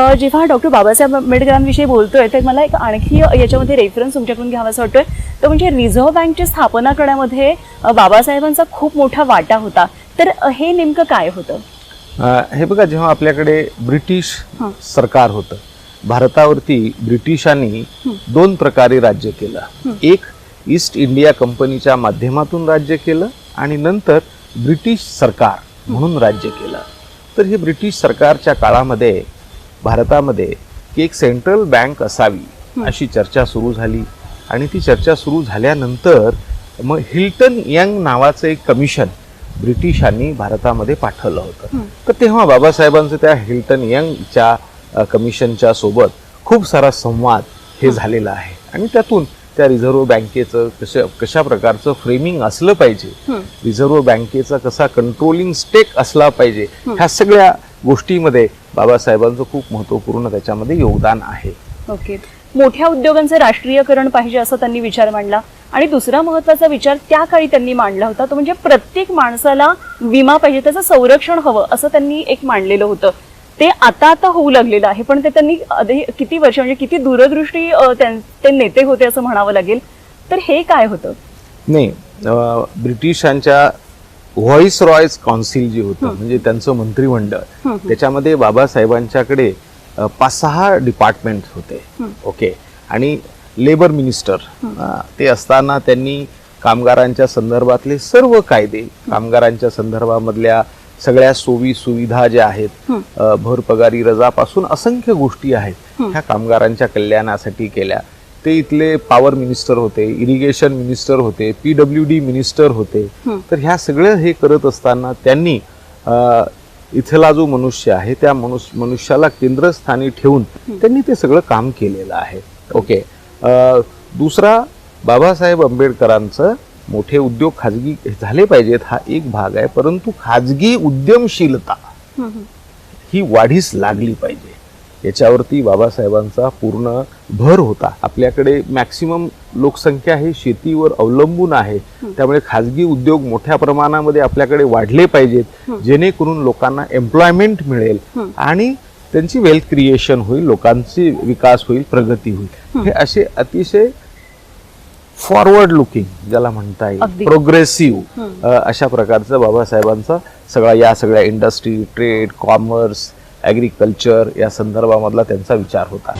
जेव्हा डॉक्टर बाबासाहेब आंबेडकरांविषयी बोलतोय तर मला एक आणखी याच्यामध्ये रेफरन्स तुमच्याकडून घ्यावासा वाटतोय. तो म्हणजे रिझर्व्ह बँकची स्थापना करण्यामध्ये बाबासाहेबांचा खूप मोठा वाटा होता. तर हे नेमकं काय होतं? हे बघा जेव्हा आपल्याकडे ब्रिटिश. सरकार होतं भारतावरती ब्रिटिशांनी दोन प्रकारे राज्य केलं. एक ईस्ट इंडिया कंपनीच्या माध्यमातून राज्य केलं आणि नंतर ब्रिटिश सरकार म्हणून राज्य केलं. तर हे ब्रिटिश सरकारच्या काळामध्ये भारतामध्ये की एक सेंट्रल बँक असावी अशी चर्चा सुरू झाली. आणि ती चर्चा सुरू झाल्यानंतर मग हिल्टन यंग नावाचं एक कमिशन ब्रिटिशांनी भारतामध्ये पाठवलं होतं. तर तेव्हा बाबासाहेबांचं त्या हिल्टन यंगच्या कमिशनच्या सोबत खूप सारा संवाद हे झालेला आहे. आणि त्यातून त्या रिझर्व्ह बँकेचं कशा कशा प्रकारचं फ्रेमिंग असलं पाहिजे. रिझर्व्ह बँकेचा कसा कंट्रोलिंग स्टेक असला पाहिजे. ह्या सगळ्या गोष्टीमध्ये बाबासाहेबांचं खूप महत्त्वपूर्ण त्याच्यामध्ये योगदान आहे. ओके. मोठ्या उद्योगांचं राष्ट्रीयकरण पाहिजे असं त्यांनी विचार मांडला. आणि दुसरा महत्त्वाचा विचार त्या काळी त्यांनी मांडला होता तो म्हणजे प्रत्येक माणसाला विमा पाहिजे त्याचं संरक्षण हवं असं त्यांनी एक मांडलेलं होतं. ते आता आता होऊ लागलेलं आहे पण ते त्यांनी किती वर्ष म्हणजे किती दूरदृष्टी ते नेते होते असं म्हणावं लागेल. तर हे काय होतं? नाही ब्रिटिशांच्या व्हॉइस रॉयस काउन्सिल जे होतं म्हणजे त्यांचं मंत्रिमंडळ त्याच्यामध्ये बाबासाहेबांच्याकडे पाच सहा डिपार्टमेंट होते. ओके. आणि लेबर मिनिस्टर ते असताना त्यांनी कामगारांच्या संदर्भातले सर्व कायदे कामगारांच्या संदर्भामधल्या सगळ्या सोयी सुविधा ज्या आहेत भरपगारी रजापासून असंख्य गोष्टी आहेत ह्या कामगारांच्या कल्याणासाठी केल्या. ते इथले पॉवर मिनिस्टर होते इरिगेशन मिनिस्टर होते पीडब्ल्यू डी मिनिस्टर होते. तर ह्या सगळं हे करत असताना त्यांनी इथला जो मनुष्य आहे त्या मनुष्य मनुष्याला केंद्रस्थानी ठेवून त्यांनी ते सगळं काम केलेलं आहे. ओके. दुसरा बाबासाहेब आंबेडकरांचं मोठे उद्योग खाजगी झाले पाहिजेत हा एक भाग आहे परंतु खाजगी उद्यमशीलता ही वाढीस लागली पाहिजे. याच्यावरती बाबासाहेबांचा पूर्ण भर होता. आपल्याकडे मॅक्सिमम लोकसंख्या ही शेतीवर अवलंबून आहे. त्यामुळे खाजगी उद्योग मोठ्या प्रमाणामध्ये आपल्याकडे वाढले पाहिजेत. जेणेकरून लोकांना एम्प्लॉयमेंट मिळेल आणि त्यांची वेल्थ क्रिएशन होईल लोकांची विकास होईल प्रगती होईल. हे. असे अतिशय फॉरवर्ड लुकिंग ज्याला म्हणता येईल. प्रोग्रेसिव्ह अशा प्रकारचं बाबासाहेबांचा सगळा या सगळ्या इंडस्ट्री ट्रेड कॉमर्स ॲग्रिकल्चर या संदर्भामधला त्यांचा विचार होता.